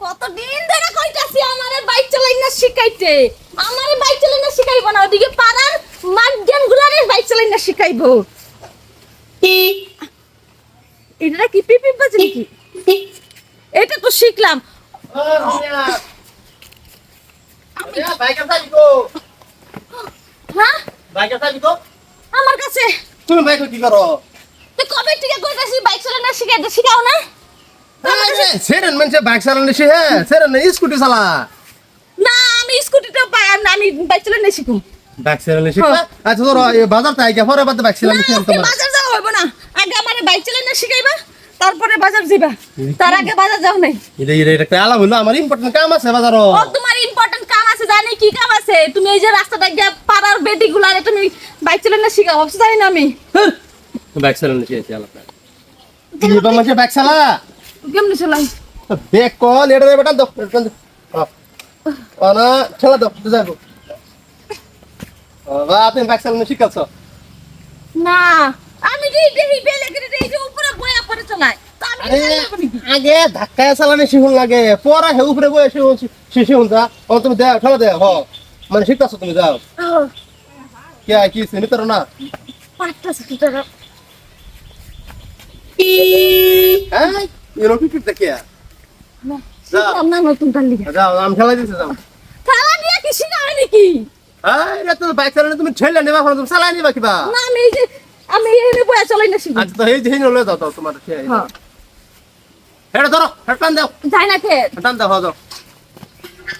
কতদিন ধরে কইতাছি আমারে বাইক চালাই না শিখাইতে? আমারে বাইক চালাই না শিখাইবো না ওদিকে পাড়ার মাজ্ঞান গুলারে বাইক চালাই না শিখাইবো। এটা কি পিপি বাজে নাকি? এটা তো শিখলাম। হ্যাঁ? আমার কাছে। তুমি বাইক কি করো? তুই কবে থেকে কইতাছি বাইক চালাই শিখাইতে শিখাও না? সেরেন মানুষে বাইক চালানো হ্যাঁ সেরেন স্কুটি চালা। না আমি স্কুটিটা পাই আমি- বাইক চালাই না শিখুম বাইক চালানো শিখবা আচ্ছা ধরো বাজার তাই গে পরে বাদে বাইক চালানো শিখাম তোমার বাজার না। আগে আমার বাইক চালাই না শিখাইবা তারপরে বাজার যাইবা। তার আগে বাজার যাও নাই। এটা এটা একটা আলাপ হলো আমার ইম্পর্টেন্ট কাম আছে বাজারও ও তোমার ইম্পর্টেন্ট কাম আছে জানি কি কাম আছে। তুমি এই যে রাস্তাটা গিয়ে পাড়ার বেটি গুলারে তুমি বাইক চালাই না শিখাও ভাবছ জানি না আমি। বাইক চালানো আলাপ বা বাইক চালা? কেমনে চালাই? ব্যাগ কল এটা বেটা দাও এটা দাও ও না ঠেলা দাও যাব বা তুমি বাইক চালানো শিখাচ্ছ না আমি যে দেখি বেলে করে এই যে উপরে বয়া পরে চালাই? আগে ধাক্কায় চালানো শিখুন লাগে পরে হে উপরে বয়ে শিখুন শিখুন যা। ও তুমি দেও ঠেলা দেও হ। মানে শিখতেছো তুমি যাও। কে কি চিনি তোর না? পাঁচটা টাকা হ্যাঁ এরকম কি দেখে যাও। না নতুন তার লিগে যাও আমি খেলা দিতে যাও। খেলা দিয়ে কি শিখায় নাকি? হ্যাঁ এটা তো বাইক চালানো তুমি ঠেলে নেবা তুমি চালাই নিবা কিবা? না আমি এই যে আমি এখানে বয়া চালাই না শিখি। আচ্ছা তো এই যে নলে দাও দাও তোমার হ্যাঁ। এটা ধরো এটা টান দাও। যাই না কে? টান দাও হ্যাঁ দাও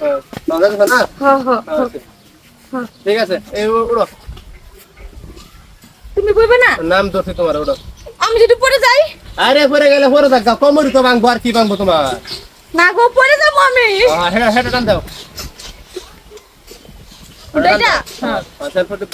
হ্যাঁ, দাও না? হ্যাঁ হ্যাঁ হ্যাঁ। আচ্ছা, হ্যাঁ। ঠিক আছে এই উ- উড়ো। তুমি বলবে না? নাম দোষে তোমার উড়ো। আমি যদি পড়ে যাই আরে পরে গেলে পরে থাকা কমরি তো ভাঙবো আর কি ভাঙবো তোমার? না গো পড়ে যাব আমি। হ্যাঁ, হেটা টান দাও? হ্যাঁ হ্যাঁ আচ্ছা পুরো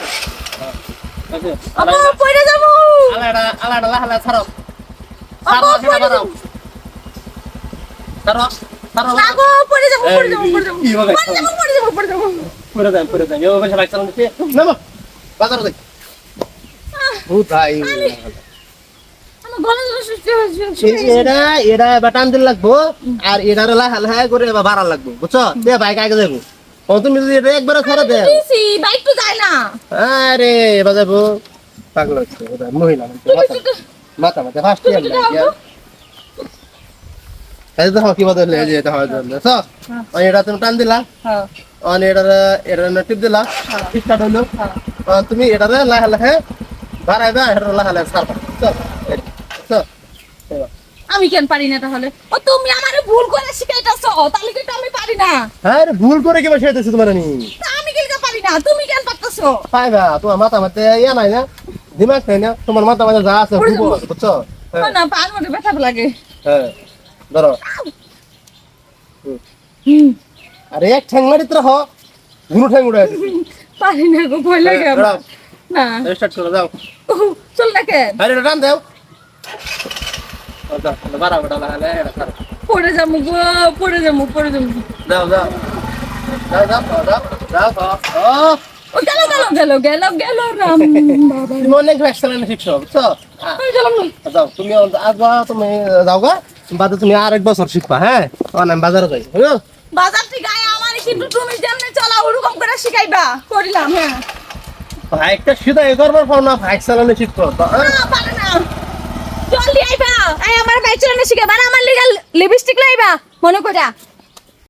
পুরো কি নামো। বাজার হয়েছে এরা এরা বাটান দিন লাগবো আর এটার লাহা করে এবার বাড়া লাগবো বুঝছ? দে বাইক আগে যাব। ও তুমি যদি এটা একবারে ছাড়া দে। বাইক তো যায় না। আরে এবার যাব। পাগল হচ্ছে ওটা মহিলা মাথা মাথা ফার্স্ট ইয়ার। এই দেখো কি বদলে হয়। জন্য এটা তুমি টান দিলা। হ্যাঁ। অন এটার এটা টিপ দিলা। হলো অন তুমি এটার লাহে লাহে বাড়াই দা এটা লাহে লাহে ছাড়বা। এবার। আমি কেন পারি না তাহলে? ও তুমি আমারে ভুল করে শিখাইতাছো। তাহলে কিন্তু আমি পারি না। হ্যাঁ রে, ভুল করে কি বসে তোমার আমি? আমি কেন পারি না। তুমি কেন পারতাছো? পাইবা তোমার মাথা মাথা ইয়া নাই না? দিমাগ নাই না? তোমার মাথা মাথা যা আছে বুঝছ? হ্যাঁ, না পার মধ্যে ব্যথা লাগে। হ্যাঁ ধরো। আরে এক ঠ্যাং মারিত রহ গুরু ঠ্যাং উড়াই পারি না গো ভয় লাগে আমার। না। স্টার্ট করো যাও। উহ, চল না কেন? আরে টান দাও। পড়ে যাব গো পড়ে যাব পড়ে যাব। দাও দাও। দাও দাও দাও দাও দাও ও ও গেল গেল গেল গেল গেল রাম। বাবা তুমি অনেক শিখছো বুঝছ? যাও তুমি আজ তুমি যাও গা। বাদে তুমি আর এক বছর শিখবা হ্যাঁ? আমি বাজারে যাই বুঝলো বাজার থেকে আয় আমার কিন্তু তুমি যেমনি চলা ওরকম করে শিখাইবা। করিলাম হ্যাঁ। বাইকটা সিধা এ করবার পাও না বাইক চালানো শিখতো আই আমার বাইক না শিখাইবা আর আমার লিগাল লিপস্টিক লাইবা মনে কইরা।